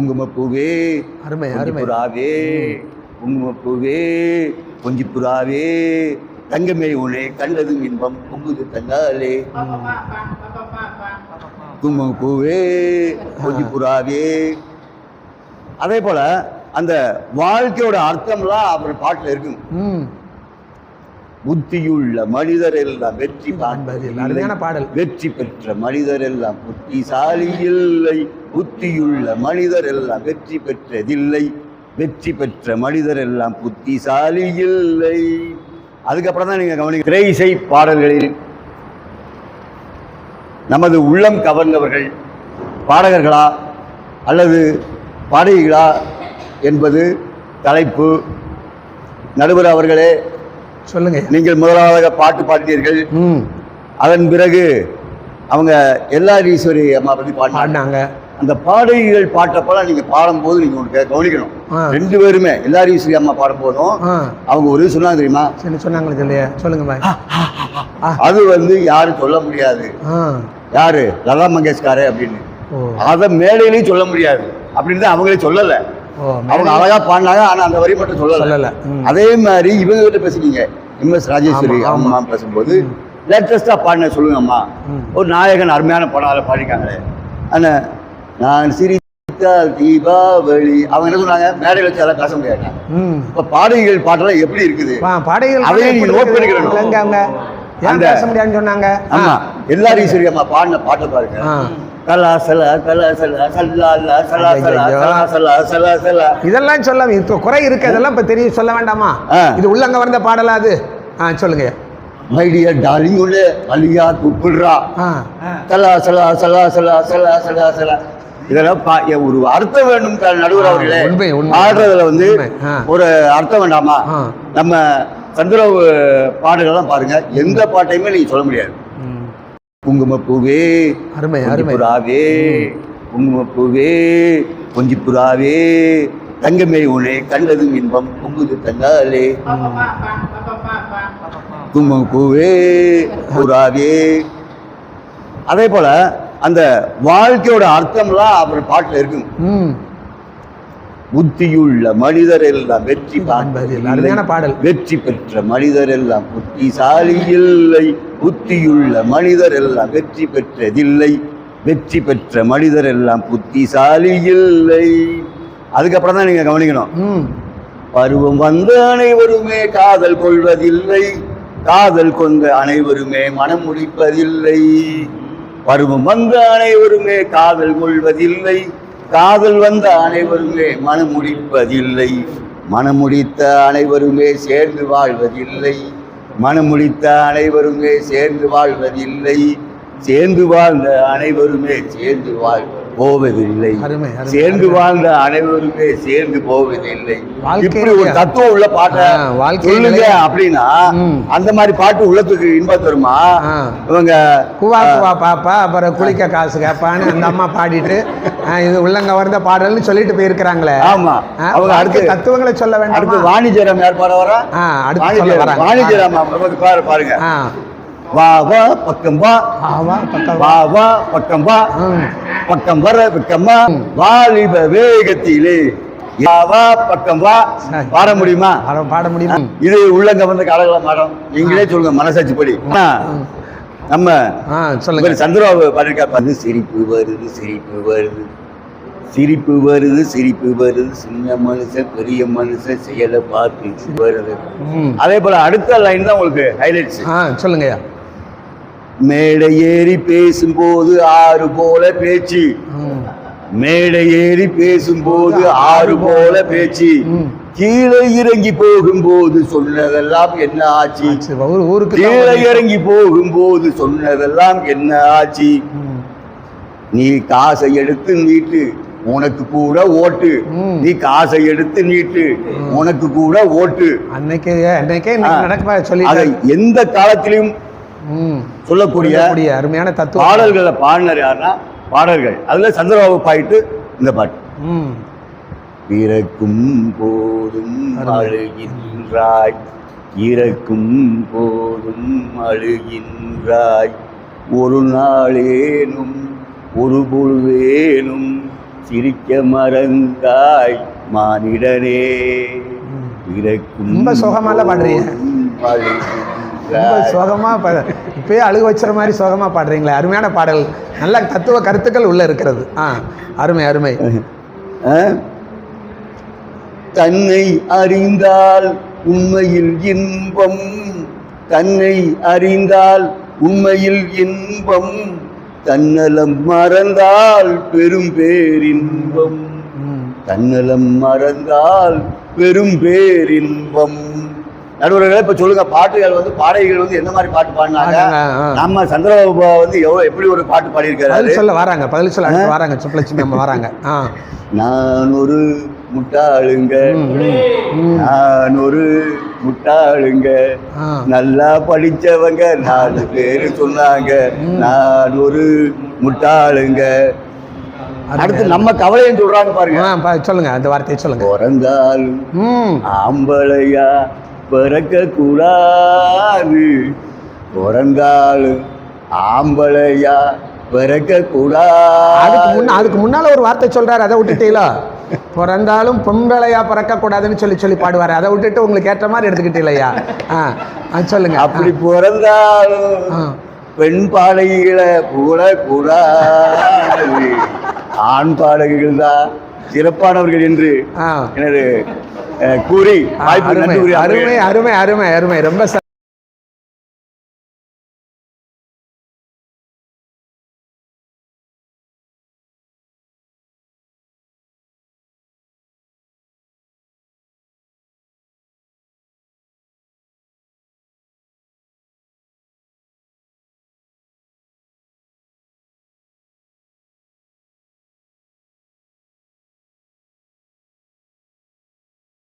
குங்குமப்பூவே அருமை அருமை. புறாவே குங்குமப்பூவே கொஞ்சி புறாவே தங்கமே உனே கண்டதும் இன்பம் பொங்குது தங்காலே. குங்குமப்பூவே கொஞ்சி புறாவே அதே போல அந்த வாழ்க்கையோட அர்த்தம்லாம் அவர் பாட்டுல இருக்கும். புத்தியுள்ள மனிதர் எல்லாம் வெற்றி காண்பதில் அருமையான பாடல். வெற்றி பெற்ற மனிதர் எல்லாம் புத்திசாலி இல்லை. புத்தியுள்ள மனிதர் எல்லாம் வெற்றி பெற்றதில்லை. வெற்றி பெற்ற மனிதர் எல்லாம் புத்திசாலி இல்லை. அதுக்கப்புறம் தான் நீங்க கவனிக்க திரை இசை பாடல்களில் நமது உள்ளம் கவர்ந்தவர்கள் பாடகர்களா அல்லது பாடகிகளா என்பது தலைப்பு. நடுவர் அவர்களே சொல்லுங்க. நீங்கள் முதலாவதாக பாட்டு பாடினீர்கள். ம். அதன் பிறகு அவங்க எல்லார் ஈஸ்வரி அம்மா பற்றி பாடினாங்க. அந்த பாடகிகள் பாட்டப்பெல்லாம் நீங்க பாடும்போது நீங்க ஒன்று கவனிக்கணும். ரெண்டு பேருமே எல்லார் ஈஸ்வரி அம்மா பாடும்போதும் ஆ. அவங்க ஒரு சொன்னாங்க தெரியுமா? சொன்னாங்களே சொல்லையா சொல்லுங்க அது வந்து யாரும் சொல்ல முடியாது. யாரு? லதா மங்கேஷ்காரே அப்படின்னு. அதை மேடையிலையும் சொல்ல முடியாது. அப்படின்னு அவங்களே சொல்லல. அவங்க அழகா பாடினாங்க ஆனா அந்த வரி மட்டும் சொல்லல. அதே மாதிரி இவங்க கிட்ட பேசுனீங்க எம் எஸ் ராஜேஸ்வரி. அம்மா பேசும்போது லேட்டஸ்டா பாடின சொல்லுங்க அம்மா. ம். ஒரு நாயகன் அருமையான படம் அதில் பாடிருக்காங்களே ஆனா நான் சிரித்தால் தீபாவளி. அவங்க என்ன சொன்னாங்க? மேடையில் வச்சு அதெல்லாம் பேச முடியாது? இப்ப பாடகிகள் பாட்டெல்லாம் எப்படி இருக்குது? பாடகிகள் அதையும் நீங்க எப்படி note பண்ணிக்கணும். இல்லைங்க அவங்க ஏன் அந்த- பேச முடியாதுன்னு சொன்னாங்க? எல்லாரும் ஈஸ்வரி அம்மா. பாடின பாட்டை பாருங்க. இதெல்லாம் சொல்ல இப்போ குறை இருக்கு அதெல்லாம் இப்போ தெரிய சொல்ல வேண்டாமா. இது உள்ளங்க வந்த பாடலா அது ஆ சொல்லுங்க மை டியர் டார்லிங் உள்ள அலியா கூப்பிடுறா சலா சலா சலா சலா சலா சலா சலா இதெல்லாம் ஒரு அர்த்தம் வேணும் நடுவர் அவர்களே. ஆடுறதுல வந்து. ஒரு அர்த்தம் வேண்டாமா. நம்ம சந்திரவு பாடல்கள்லாம் பாருங்க எந்த பாட்டையுமே நீங்க சொல்ல முடியாது. குங்குமப்பூவே அருமை அருமை. புறாவே குங்குமப்பூவே கொஞ்சி புறாவே தங்கமே உனே கண்டதும் இன்பம் பொங்குது தங்காலே. குங்குமப்பூவே புறாவே. அதே போல அந்த வாழ்க்கையோட அர்த்தம்லாம் அவர் பாட்டுல இருக்கும். புத்தியுள்ள மனிதர் எல்லாம் வெற்றி அருமையான பாடல். வெற்றி பெற்ற மனிதர் எல்லாம் புத்திசாலி இல்லை. புத்தியுள்ள மனிதர் எல்லாம் வெற்றி பெற்றதில்லை. வெற்றி பெற்ற மனிதர் எல்லாம் புத்திசாலி இல்லை. அதுக்கப்புறம் தான் நீங்க கவனிக்கணும். ம். பருவம் வந்த அனைவருமே காதல் கொள்வதில்லை. காதல் கொண்ட அனைவருமே மனம் முடிப்பதில்லை பருவம் வந்த அனைவருமே காதல் கொள்வதில்லை. காதல் வந்த அனைவருமே மனமுடிப்பதில்லை. முடிப்பதில்லை முடித்த அனைவருமே சேர்ந்து வாழ்வதில்லை. மனம் முடித்த அனைவருமே சேர்ந்து வாழ்வதில்லை. சேர்ந்து வாழ்ந்த அனைவருமே சேர்ந்து வாழ்வது போவதில்லை சேர்ந்து. வாழ்ந்த அனைவருமே சேர்ந்து போவதில்லை இப்படி ஒரு? தத்துவம் உள்ள பாட்டை சொல்லுங்க? அப்படின்னா. அந்த மாதிரி பாட்டு உள்ளத்துக்கு இன்பம் தருமா. இவங்க குவா குவா பாப்பா அப்புறம் குளிக்க காசு கேட்பான்னு அந்த அம்மா பாடிட்டு இது உள்ளங்க வந்த பாடல்னு சொல்லிட்டு போயிருக்கிறாங்களே ஆமா அவங்க அடுத்து தத்துவங்களை சொல்ல அடுத்து வேண்டாமா வாணிஜரம் யார் பாட வரா அடுத்து வாணிஜரம் பாருங்க வா வா பக்கம் வா. ஆவா பக்கம் வா. வா பக்கம் வா. பக்கம் வர பக்கமா வாலிப வேகத்திலே. வா வா பக்கம் வா. பாட முடியுமா? பாட முடியுமா? இது உள்ளங்க வந்த காலங்கள மாடம். நீங்களே சொல்லுங்க மனசாட்சி படி. நம்ம சொல்லுங்க. சந்திரபாபு பாடிருக்காரு சிரிப்பு வருது சிரிப்பு வருது. சிரிப்பு வருது சிரிப்பு வருது. சின்ன மனுஷன் பெரிய மனுஷன் செயலை பார்த்து வருது. அதே போல அடுத்த லைன் தான் உங்களுக்கு ஹைலைட்ஸ் சொல்லுங்கய்யா. மேடை ஏறி பேசும்போது ஆறு போல பேச்சு. மேடை ஏறி பேசும்போது ஆறு போல பேச்சு. கீழே இறங்கி போகும்போது சொன்னதெல்லாம் என்ன ஆச்சு? கீழே இறங்கி போகும்போது சொன்னதெல்லாம் என்ன ஆச்சு. நீ காசை எடுத்து நீட்டு. உனக்கு கூட ஓட்டு. நீ காசை எடுத்து நீட்டு. உனக்கு கூட ஓட்டு. அன்னைக்கு அன்னைக்கே. நடக்க சொல்லி எந்த காலத்திலும் சொல்லக்கூடிய அருமையான தத்துவம். பாடல்களை பாடினர் யாருன்னா பாடல்கள். அதுல சந்திரபாபு பாயிட்டு இந்த பாட்டு. பிறக்கும் போதும் அழுகின்றாய். இறக்கும் போதும் அழுகின்றாய். ஒரு நாளேனும் ஒரு பொழுதேனும் சிரிக்க மறந்தாய் மானிடனே. பிறக்கும் ரொம்ப சுகமாலாம் பாடுறீங்க. ரொம்ப சோகமாக பா இப்பயே அழுக வச்சுற மாதிரி சோகமாக பாடுறீங்களே. அருமையான பாடல். நல்ல தத்துவ கருத்துக்கள் உள்ளே இருக்கிறது. ஆ அருமை அருமை? தன்னை அறிந்தால் உண்மையில் இன்பம். தன்னை அறிந்தால் உண்மையில் இன்பம். தன்னலம் மறந்தால் பெரும் பேரின்பம். தன்னலம் மறந்தால் பெரும் பேரின்பம். நடுவர்களே இப்ப சொல்லுங்க பாட்டுகள் வந்து பாடகிகள் வந்து என்ன மாதிரி பாட்டு பாடினாங்க. நம்ம சந்திரபாபு வந்து எவ்வளவு எப்படி ஒரு பாட்டு பாடியிருக்காரு? சொல்ல வராங்க பதில் சொல்ல வராங்க சுப்பலட்சுமி அம்மா வராங்க நான் ஒரு முட்டாளுங்க. நான் ஒரு முட்டாளுங்க. நல்லா படிச்சவங்க நாலு பேரு சொன்னாங்க. நான் ஒரு முட்டாளுங்க. அடுத்து நம்ம கவலைன்னு சொல்றாங்க பாருங்க. சொல்லுங்க அந்த வார்த்தையை சொல்லுங்க. பிறந்தால் ம். ஆம்பளையா பிறக்க கூடாது பிறந்தால் ஆம்பளையா பிறக்க அதுக்கு முன்ன அதுக்கு முன்னால ஒரு வார்த்தை சொல்றாரு அதை விட்டுட்டீங்களா? பிறந்தாலும் பொம்பளையா பிறக்க கூடாதுன்னு சொல்லி சொல்லி பாடுவாரு. அதை விட்டுட்டு உங்களுக்கு ஏற்ற மாதிரி எடுத்துக்கிட்டீங்களா ஆ சொல்லுங்க. அப்படி பிறந்தாலும். பெண் பாடகிகளை கூடாது ஆண் பாடகிகள் தான் சிறப்பானவர்கள் என்று எனது கூறி அருமை அருமை அருமை அருமை ரொம்ப